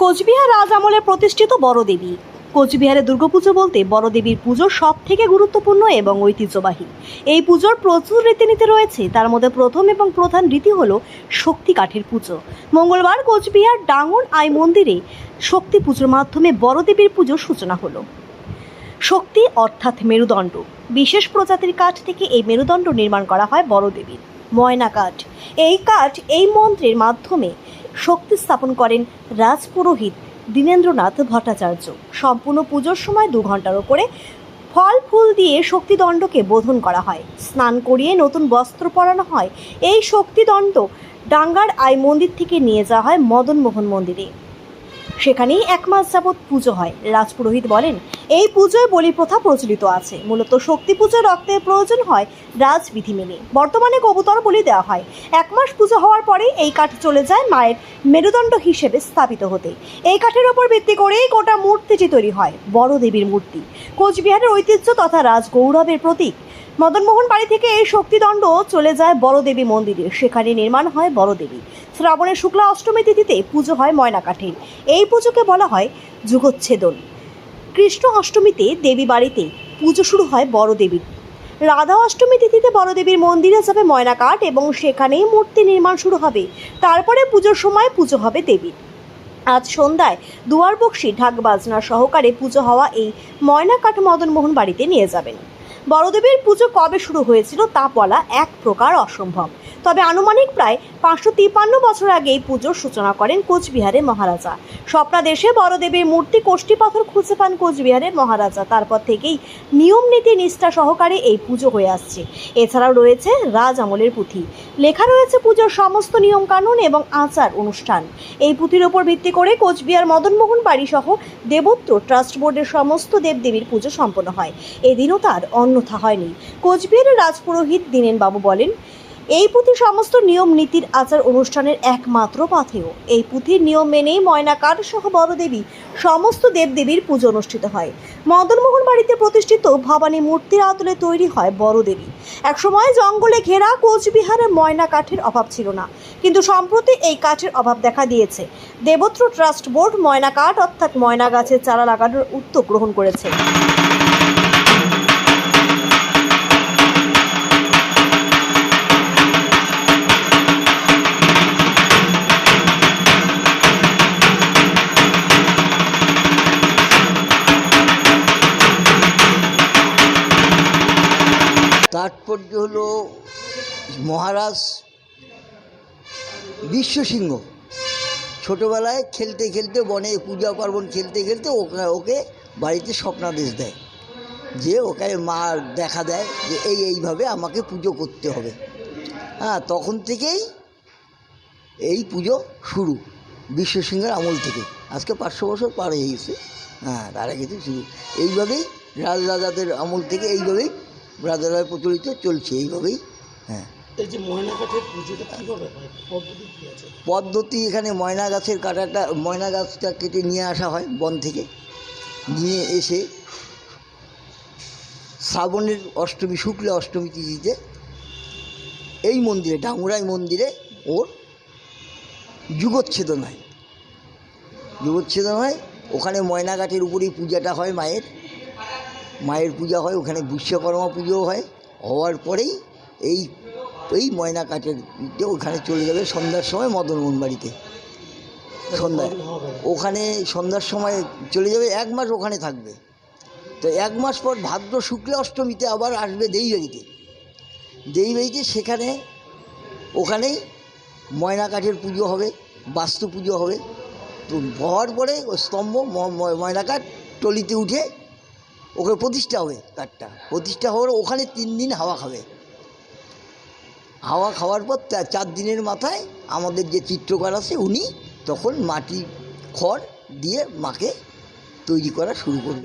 কোচবিহার রাজ আমলে প্রতিষ্ঠিত বড় দেবী কোচবিহারে দুর্গাপুজো বলতে বড় দেবীর পুজো সব থেকে গুরুত্বপূর্ণ এবং ঐতিহ্যবাহী। এই পুজোর প্রচুর রীতিনীতি রয়েছে। তার মধ্যে প্রথম এবং প্রধান রীতি হল শক্তি কাঠের পুজো। মঙ্গলবার কোচবিহার ডাঙ্গন আই মন্দিরে শক্তি পুজোর মাধ্যমে বড় দেবীর পুজোর সূচনা হলো। শক্তি অর্থাৎ মেরুদণ্ড। বিশেষ প্রজাতির কাঠ থেকে এই মেরুদণ্ড নির্মাণ করা হয় বড় দেবীর ময়না কাঠ। এই কাঠ এই মন্ত্রের মাধ্যমে শক্তি স্থাপন করেন রাজপুরোহিত দীনেন্দ্রনাথ ভট্টাচার্য। সম্পূর্ণ পুজোর সময় দু ঘণ্টার ওপরে ফল, ফুল দিয়ে শক্তিদণ্ডকে বোধন করা হয়। স্নান করিয়ে নতুন বস্ত্র পরানো হয়। এই শক্তিদণ্ড ডাঙ্গার আই মন্দির থেকে নিয়ে যাওয়া হয় মদনমোহন মন্দিরে। সেখানেই এক মাস যাবৎ পুজো হয়। রাজপুরোহিত বলেন, এই পুজোয় বলি প্রথা প্রচলিত আছে। মূলত শক্তি পুজো রক্তের প্রয়োজন হয় রাজবিধি মেনে। বর্তমানে কবুতর বলি দেওয়া হয়। এক মাস পুজো হওয়ার পরেই এই কাঠ চলে যায় মায়ের মেরুদণ্ড হিসেবে স্থাপিত হতে। এই কাঠের ওপর ভিত্তি করেই গোটা মূর্তিটি তৈরি হয়, বড় দেবীর মূর্তি। কোচবিহারের ঐতিহ্য তথা রাজগৌরবের প্রতীক। মদনমোহন বাড়ি থেকে এই শক্তিদণ্ড চলে যায় বড়দেবী মন্দিরে। সেখানে নির্মাণ হয় বড় দেবী। শ্রাবণের শুক্লা অষ্টমী তিথিতে পুজো হয় ময়না কাঠের এই পুজোকে বলা হয় যুগচ্ছেদন। কৃষ্ণ অষ্টমীতে দেবী বাড়িতে পুজো শুরু হয় বড় দেবীর রাধা অষ্টমী তিথিতে বড় দেবীর মন্দিরে যাবে ময়না কাঠ এবং সেখানেই মূর্তি নির্মাণ শুরু হবে। তারপরে পুজোর সময় পুজো হবে দেবীর। আজ সন্ধ্যায় দুয়ার বক্সি ঢাক বাজনা সহকারে পুজো হওয়া এই ময়না কাঠ মদনমোহন বাড়িতে নিয়ে যাবেন। বড়দেবীর পুজো কবে শুরু হয়েছিল তা বলা এক প্রকার অসম্ভব। তবে আনুমানিক প্রায় পাঁচশো তিপ্পান্ন বছর আগে এই পুজোর সূচনা করেন কোচবিহারের মহারাজা। স্বপ্নাদেশে বড়দেবীর মূর্তি কোষ্ঠী পাথর খুঁজে পান কোচবিহারের মহারাজা। তারপর থেকেই নিয়ম, নীতি, নিষ্ঠা সহকারে এই পুজো হয়ে আসছে। এছাড়াও রয়েছে রাজ আমলের পুঁথি। লেখা রয়েছে পুজোর সমস্ত নিয়মকানুন এবং আচার অনুষ্ঠান। এই পুঁথির ওপর ভিত্তি করে কোচবিহার মদনমোহন বাড়ি সহ দেবোত্র ট্রাস্ট বোর্ডের সমস্ত দেবদেবীর পুজো সম্পন্ন হয়। এদিনও তার অন্যথা হয়নি। কোচবিহারের রাজপুরোহিত দীনেন বাবু বলেন, এই পুঁথি সমস্ত নিয়ম, নীতির আচার অনুষ্ঠানের একমাত্র পাথেয় এই পুঁথির নিয়ম মেনেই ময়না কাঠ সহ বড়দেবী সমস্ত দেবদেবীর পুজো অনুষ্ঠিত হয়। মদনমোহন বাড়িতে প্রতিষ্ঠিত ভবানী মূর্তির আদলে তৈরি হয় বড়দেবী। একসময় জঙ্গলে ঘেরা কোচবিহারে ময়না কাঠের অভাব ছিল না। কিন্তু সম্প্রতি এই কাঠের অভাব দেখা দিয়েছে। দেবত্র ট্রাস্ট বোর্ড ময়না কাঠ অর্থাৎ ময়না গাছের চারা লাগানোর উদ্যোগ গ্রহণ করেছে। তাৎপর্য হল মহারাজ বিশ্বসিংহ। ছোটোবেলায় খেলতে খেলতে বনে পূজা পার্বণ খেলতে খেলতে ওকে ওকে বাড়িতে স্বপ্নাদেশ দেয়। যে ওকে মা দেখা দেয় যে এই, এইভাবে আমাকে পুজো করতে হবে। হ্যাঁ তখন থেকেই এই পুজো শুরু বিশ্বসিংহের আমল থেকে। আজকে পাঁচশো বছর পার হয়ে গেছে। হ্যাঁ তার আগে শুরু। এইভাবেই রাজ রাজাদের আমল থেকে এইভাবেই রাজারা প্রচলিত চলছে এইভাবেই হ্যাঁ। এই যে ময়না কাঠের পুজোটা কীভাবে হয় পদ্ধতি কী আছে? পদ্ধতি এখানে ময়না গাছের কাটাটা ময়না গাছটা কেটে নিয়ে আসা হয় বন থেকে। নিয়ে এসে শ্রাবণের অষ্টমী শুক্লা অষ্টমী তিথিতে এই মন্দিরে ডাঙ্গুরাই মন্দিরে ওর যুগচ্ছেদন হয়। যুগচ্ছেদন হয় ওখানে ময়না গাছের উপরেই পূজাটা হয় মায়ের। মায়ের পূজা হয়, ওখানে বিশ্বকর্মা পুজোও হয়। হওয়ার পরেই এই এই ময়না কাঠের ওখানে চলে যাবে সন্ধ্যার সময় মদনমোহন বাড়িতে। সন্ধ্যায়। ওখানে সন্ধ্যার সময় চলে যাবে, এক মাস ওখানে থাকবে। তো এক মাস পর ভাদ্র শুক্লা অষ্টমীতে আবার আসবে দেইবাড়িতে। দেইবাড়িতে সেখানে, ওখানেই ময়না কাঠের পুজো হবে, বাস্তু পুজো হবে। তো হওয়ার পরে ওই স্তম্ভ ময়না কাঠ টলিতে উঠে ওকে প্রতিষ্ঠা হবে কাঠটা। প্রতিষ্ঠা হওয়ার ওখানে তিন দিন হাওয়া খাবে। হাওয়া খাওয়ার পর চার দিনের মাথায় আমাদের যে চিত্রকর আছে, উনি তখন মাটি খড় দিয়ে মাকে তৈরি করা শুরু করবে।